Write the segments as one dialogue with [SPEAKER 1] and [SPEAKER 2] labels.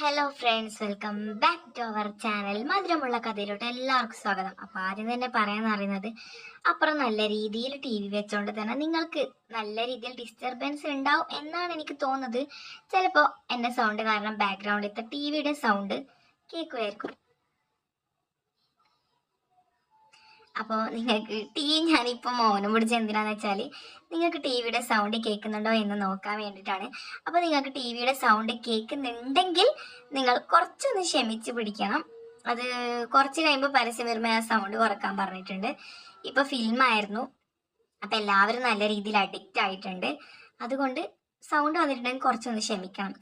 [SPEAKER 1] Hello friends welcome back to our channel മധുരമുള്ള കഥയിലോട്ട് എല്ലാവർക്കും സ്വാഗതം. അപ്പോൾ ആദ്യം തന്നെ പറയാൻ അറിയുന്നത് അപ്പുറം നല്ല രീതിയിൽ ടി വി വെച്ചോണ്ട് തന്നെ നിങ്ങൾക്ക് നല്ല രീതിയിൽ ഡിസ്റ്റർബൻസ് ഉണ്ടാവും എന്നാണ് എനിക്ക് തോന്നുന്നത്. ചിലപ്പോൾ എന്റെ സൗണ്ട് കാരണം ബാക്ക്ഗ്രൗണ്ടിലത്തെ ടി വിയുടെ സൗണ്ട് കേൾക്കുമായിരിക്കും അപ്പോൾ നിങ്ങൾക്ക് ടി ഞാനിപ്പോൾ മൗനം പിടിച്ച് എന്തിനാന്ന് വെച്ചാൽ നിങ്ങൾക്ക് ടി വിയുടെ സൗണ്ട് കേൾക്കുന്നുണ്ടോ എന്ന് നോക്കാൻ വേണ്ടിയിട്ടാണ്. അപ്പോൾ നിങ്ങൾക്ക് ടി വിയുടെ സൗണ്ട് കേൾക്കുന്നുണ്ടെങ്കിൽ നിങ്ങൾ കുറച്ചൊന്ന് ക്ഷമിച്ച് പിടിക്കണം. അത് കുറച്ച് കഴിയുമ്പോൾ പരസ്യം വരുമ്പോൾ ആ സൗണ്ട് കുറയ്ക്കാൻ പറഞ്ഞിട്ടുണ്ട്. ഇപ്പോൾ ഫിലിമായിരുന്നു അപ്പം എല്ലാവരും നല്ല രീതിയിൽ അഡിക്റ്റ് ആയിട്ടുണ്ട്. അതുകൊണ്ട് സൗണ്ട് വന്നിട്ടുണ്ടെങ്കിൽ കുറച്ചൊന്ന് ക്ഷമിക്കണം.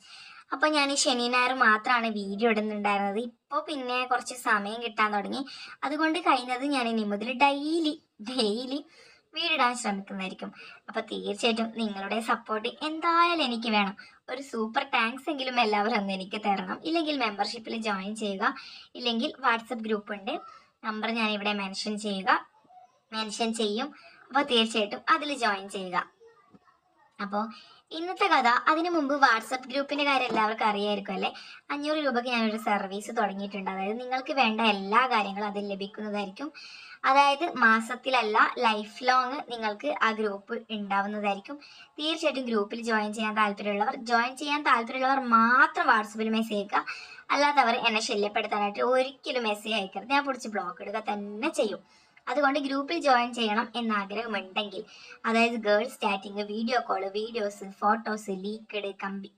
[SPEAKER 1] അപ്പോൾ ഞാൻ ഈ ശനി ഞായർ മാത്രമാണ് വീഡിയോ ഇടുന്നുണ്ടായിരുന്നത്. ഇപ്പോൾ പിന്നെ കുറച്ച് സമയം കിട്ടാൻ തുടങ്ങി. അതുകൊണ്ട് കഴിഞ്ഞത് ഞാൻ ഇനി മുതൽ ഡെയിലി ഡെയിലി വീടിടാൻ ശ്രമിക്കുന്നതായിരിക്കും. അപ്പോൾ തീർച്ചയായിട്ടും നിങ്ങളുടെ സപ്പോർട്ട് എന്തായാലും എനിക്ക് വേണം. ഒരു സൂപ്പർ താങ്ക്സ് എങ്കിലും എല്ലാവരും ഒന്ന് എനിക്ക് തരണം. ഇല്ലെങ്കിൽ മെമ്പർഷിപ്പിൽ ജോയിൻ ചെയ്യുക. ഇല്ലെങ്കിൽ വാട്സപ്പ് ഗ്രൂപ്പ് ഉണ്ട്. നമ്പർ ഞാൻ ഇവിടെ മെൻഷൻ ചെയ്യുക. മെൻഷൻ ചെയ്യും. അപ്പോൾ തീർച്ചയായിട്ടും അതിൽ ജോയിൻ ചെയ്യുക. അപ്പോൾ ഇന്നത്തെ കഥ അതിനു മുമ്പ് വാട്സപ്പ് ഗ്രൂപ്പിന്റെ കാര്യം എല്ലാവർക്കും അറിയായിരിക്കും അല്ലേ? അഞ്ഞൂറ് രൂപയ്ക്ക് ഞാനൊരു സർവീസ് തുടങ്ങിയിട്ടുണ്ട്. അതായത് നിങ്ങൾക്ക് വേണ്ട എല്ലാ കാര്യങ്ങളും അതിൽ ലഭിക്കുന്നതായിരിക്കും. അതായത് മാസത്തിലല്ല ലൈഫ് ലോങ് നിങ്ങൾക്ക് ആ ഗ്രൂപ്പ് ഉണ്ടാവുന്നതായിരിക്കും. തീർച്ചയായിട്ടും ഗ്രൂപ്പിൽ ജോയിൻ ചെയ്യാൻ താല്പര്യമുള്ളവർ ജോയിൻ ചെയ്യാൻ താല്പര്യമുള്ളവർ മാത്രം വാട്സപ്പിൽ മെസ്സേജ് അയക്കുക. അല്ലാത്തവർ എന്നെ ശല്യപ്പെടുത്താനായിട്ട് ഒരിക്കലും മെസ്സേജ് അയക്കരുത്. ഞാൻ പൊടിച്ച് ബ്ലോക്ക് ഇടുക തന്നെ ചെയ്യും. അതുകൊണ്ട് ഗ്രൂപ്പിൽ ജോയിൻ ചെയ്യണം എന്ന ആഗ്രഹമുണ്ടെങ്കിൽ അതായത് girls chatting video call videos photos leaked കമ്പി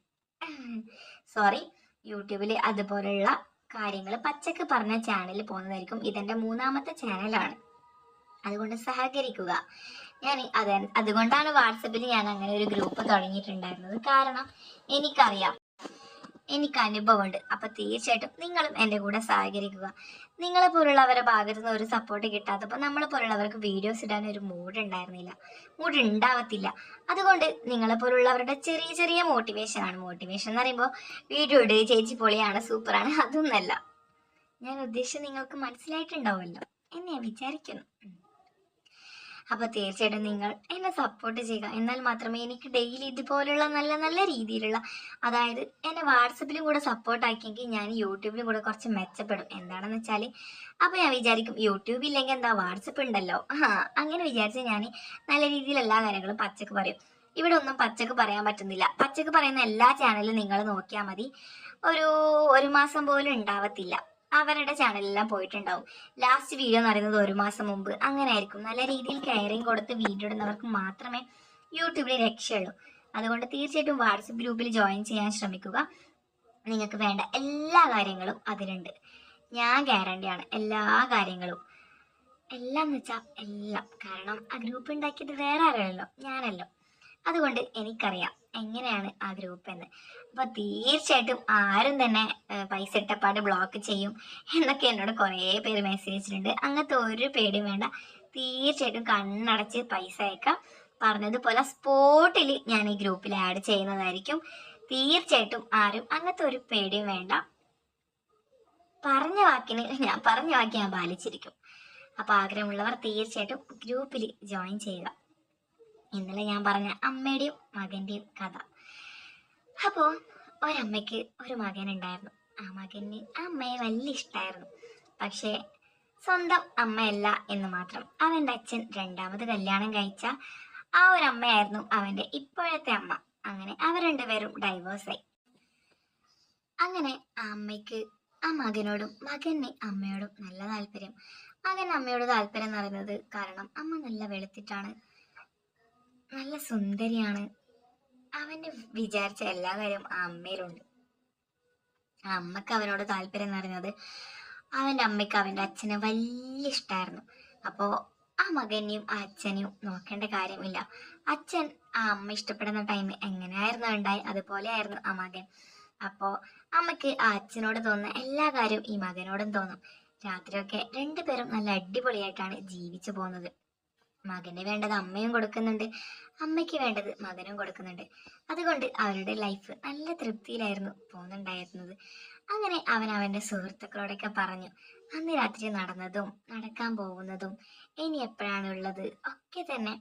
[SPEAKER 1] സോറി യൂട്യൂബിൽ അതുപോലുള്ള കാര്യങ്ങൾ പച്ചക്ക് പറഞ്ഞ ചാനലിൽ പോകുന്നതായിരിക്കും. ഇതെന്റെ മൂന്നാമത്തെ ചാനലാണ് അതുകൊണ്ട് സഹകരിക്കുക. ഞാൻ അതെ അതുകൊണ്ടാണ് വാട്സപ്പിൽ ഞാൻ അങ്ങനെ ഒരു ഗ്രൂപ്പ് തുടങ്ങിയിട്ടുണ്ടായിരുന്നത്. കാരണം എനിക്കറിയാം എനിക്ക് അനുഭവമുണ്ട് അപ്പൊ തീർച്ചയായിട്ടും നിങ്ങളും എന്റെ കൂടെ സഹകരിക്കുക. നിങ്ങളെ പോലുള്ളവരെ ഭാഗത്തു നിന്ന് ഒരു സപ്പോർട്ട് കിട്ടാത്തപ്പോൾ നമ്മളെ പോലുള്ളവർക്ക് വീഡിയോസ് ഇടാൻ ഒരു മൂഡ് ഉണ്ടായിരുന്നില്ല. മൂഡ് ഉണ്ടാവത്തില്ല. അതുകൊണ്ട് നിങ്ങളെ പോലുള്ളവരുടെ ചെറിയ ചെറിയ മോട്ടിവേഷൻ ആണ്. മോട്ടിവേഷൻ എന്ന് പറയുമ്പോൾ വീഡിയോ ഇട് ചേച്ചി പൊളിയാണ് സൂപ്പറാണ് അതൊന്നല്ല. ഞാൻ ഉദ്ദേശിച്ചത് നിങ്ങൾക്ക് മനസ്സിലായിട്ടുണ്ടാവുമല്ലോ എന്ന് ഞാൻ വിചാരിക്കുന്നു. ഉം. അപ്പൊ തീർച്ചയായിട്ടും നിങ്ങൾ എന്നെ സപ്പോർട്ട് ചെയ്യുക. എന്നാൽ മാത്രമേ എനിക്ക് ഡെയിലി ഇതുപോലുള്ള നല്ല നല്ല രീതിയിലുള്ള അതായത് എന്നെ വാട്സപ്പിലും കൂടെ സപ്പോർട്ട് ആക്കിയെങ്കിൽ ഞാൻ യൂട്യൂബിലും കൂടെ കുറച്ച് മെച്ചപ്പെടും. എന്താണെന്ന് വെച്ചാൽ അപ്പോൾ ഞാൻ വിചാരിക്കും യൂട്യൂബ് ഇല്ലെങ്കിൽ എന്താ വാട്സപ്പ് ഉണ്ടല്ലോ? അങ്ങനെ വിചാരിച്ച് ഞാൻ നല്ല രീതിയിൽ എല്ലാ കാര്യങ്ങളും പച്ചക്ക് പറയും. ഇവിടെ ഒന്നും പച്ചക്ക് പറയാൻ പറ്റുന്നില്ല. പച്ചക്ക് പറയുന്ന എല്ലാ ചാനലും നിങ്ങൾ നോക്കിയാൽ മതി. ഒരു ഒരു മാസം പോലും ഉണ്ടാവത്തില്ല. അവരുടെ ചാനലെല്ലാം പോയിട്ടുണ്ടാവും. ലാസ്റ്റ് വീഡിയോ എന്ന് പറയുന്നത് ഒരു മാസം മുമ്പ്. അങ്ങനെ ആയിരിക്കും നല്ല രീതിയിൽ കെയറിങ് കൊടുത്ത് വീഡിയോ ഇടുന്നവർക്ക് മാത്രമേ യൂട്യൂബിൽ രക്ഷയുള്ളൂ. അതുകൊണ്ട് തീർച്ചയായിട്ടും വാട്സപ്പ് ഗ്രൂപ്പിൽ ജോയിൻ ചെയ്യാൻ ശ്രമിക്കുക. നിങ്ങൾക്ക് വേണ്ട എല്ലാ കാര്യങ്ങളും അതിലുണ്ട്. ഞാൻ ഗ്യാരണ്ടിയാണ് എല്ലാ കാര്യങ്ങളും. എല്ലാം എന്ന് വെച്ചാൽ എല്ലാം. കാരണം ആ ഗ്രൂപ്പ് ഉണ്ടാക്കിയത് വേറെ ആരല്ലോ ഞാനല്ലോ. അതുകൊണ്ട് എനിക്കറിയാം എങ്ങനെയാണ് ആ ഗ്രൂപ്പ് എന്ന്. അപ്പൊ തീർച്ചയായിട്ടും ആരും തന്നെ പൈസ ഇട്ടപ്പാട് ബ്ലോക്ക് ചെയ്യും എന്നൊക്കെ എന്നോട് കുറേ പേര് മെസ്സേജ് അയച്ചിട്ടുണ്ട്. അങ്ങനത്തെ ഒരു പേടിയും വേണ്ട. തീർച്ചയായിട്ടും കണ്ണടച്ച് പൈസ അയക്കാം. പറഞ്ഞതുപോലെ സ്പോട്ടിൽ ഞാൻ ഈ ഗ്രൂപ്പിൽ ആഡ് ചെയ്യുന്നതായിരിക്കും. തീർച്ചയായിട്ടും ആരും അങ്ങനത്തെ ഒരു പേടിയും വേണ്ട. പറഞ്ഞ വാക്കിന് ഞാൻ പറഞ്ഞ വാക്ക് ഞാൻ പാലിച്ചിരിക്കും. അപ്പൊ ആഗ്രഹമുള്ളവർ തീർച്ചയായിട്ടും ഗ്രൂപ്പിൽ ജോയിൻ ചെയ്യുക. ഇന്നലെ ഞാൻ പറഞ്ഞ അമ്മയുടെയും മകന്റെയും കഥ. അപ്പോ ഒരമ്മയ്ക്ക് ഒരു മകൻ ഉണ്ടായിരുന്നു ആ മകന് ആ അമ്മയെ വലിയ ഇഷ്ടമായിരുന്നു പക്ഷേ സ്വന്തം അമ്മയല്ല എന്ന് മാത്രം. അവന്റെ അച്ഛൻ രണ്ടാമത് കല്യാണം കഴിച്ച ആ ഒരു അമ്മയായിരുന്നു അവന്റെ ഇപ്പോഴത്തെ അമ്മ. അങ്ങനെ അവർ രണ്ടുപേരും ഡൈവേഴ്സായി അങ്ങനെ ആ അമ്മയ്ക്ക് ആ മകനോടും മകന് അമ്മയോടും നല്ല താല്പര്യം. മകൻ അമ്മയോട് താല്പര്യം എന്ന് പറയുന്നത് കാരണം അമ്മ നല്ല വെളുത്തിട്ടാണ്. നല്ല സുന്ദരിയാണ്. അവന്റെ വിചാരിച്ച എല്ലാ കാര്യവും ആ അമ്മയിലുണ്ട്. ആ അമ്മയ്ക്ക് അവനോട് താല്പര്യം എന്ന് പറയുന്നത് അവന്റെ അമ്മയ്ക്ക് അവന്റെ അച്ഛനെ വലിയ ഇഷ്ടമായിരുന്നു അപ്പോ ആ മകനെയും ആ അച്ഛനെയും നോക്കേണ്ട കാര്യമില്ല. അച്ഛൻ ആ അമ്മ ഇഷ്ടപ്പെടുന്ന ടൈം എങ്ങനെയായിരുന്നു ഉണ്ടായി? അതുപോലെ ആയിരുന്നു ആ മകൻ. അപ്പോ അമ്മയ്ക്ക് ആ അച്ഛനോട് തോന്നുന്ന എല്ലാ കാര്യവും ഈ മകനോടും തോന്നും. രാത്രിയൊക്കെ രണ്ടുപേരും നല്ല അടിപൊളിയായിട്ടാണ് ജീവിച്ചു പോകുന്നത്. മകന് വേണ്ടത് അമ്മയും കൊടുക്കുന്നുണ്ട്. അമ്മയ്ക്ക് വേണ്ടത് മകനും കൊടുക്കുന്നുണ്ട്. അതുകൊണ്ട് അവരുടെ ലൈഫ് നല്ല തൃപ്തിയിലായിരുന്നു പോകുന്നുണ്ടായിരുന്നത്. അങ്ങനെ അവൻ അവന്റെ സുഹൃത്തുക്കളോടൊക്കെ പറഞ്ഞു അന്ന് രാത്രി നടന്നതും നടക്കാൻ പോകുന്നതും ഇനി എപ്പോഴാണ് ഉള്ളത്? ഒക്കെ തന്നെ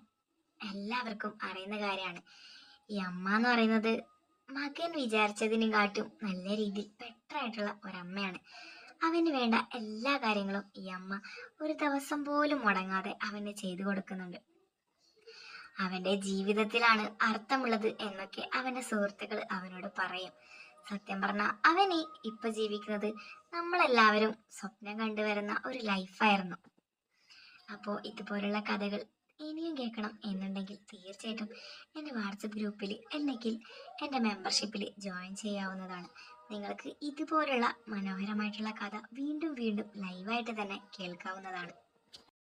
[SPEAKER 1] എല്ലാവർക്കും അറിയുന്ന കാര്യമാണ്. ഈ അമ്മ എന്ന് പറയുന്നത് മകൻ വിചാരിച്ചതിനും കാട്ടും നല്ല രീതിയിൽ ബെറ്ററായിട്ടുള്ള ഒരമ്മയാണ്. അവന് വേണ്ട എല്ലാ കാര്യങ്ങളും ഈ അമ്മ ഒരു ദിവസം പോലും മുടങ്ങാതെ അവന് ചെയ്തു കൊടുക്കുന്നുണ്ട്. അവന്റെ ജീവിതത്തിലാണ് അർത്ഥമുള്ളത് എന്നൊക്കെ അവന്റെ സുഹൃത്തുക്കൾ അവനോട് പറയും. സത്യം പറഞ്ഞ അവനെ ഇപ്പൊ ജീവിക്കുന്നത് നമ്മളെല്ലാവരും സ്വപ്നം കണ്ടുവരുന്ന ഒരു ലൈഫായിരുന്നു അപ്പോൾ ഇതുപോലുള്ള കഥകൾ ഇനിയും കേൾക്കണം എന്നുണ്ടെങ്കിൽ തീർച്ചയായിട്ടും എന്റെ വാട്സപ്പ് ഗ്രൂപ്പിൽ അല്ലെങ്കിൽ എന്റെ മെമ്പർഷിപ്പിൽ ജോയിൻ ചെയ്യാവുന്നതാണ്. നിങ്ങൾക്ക് ഇതുപോലുള്ള മനോഹരമായിട്ടുള്ള കഥ വീണ്ടും വീണ്ടും ലൈവായിട്ട് തന്നെ കേൾക്കാവുന്നതാണ്.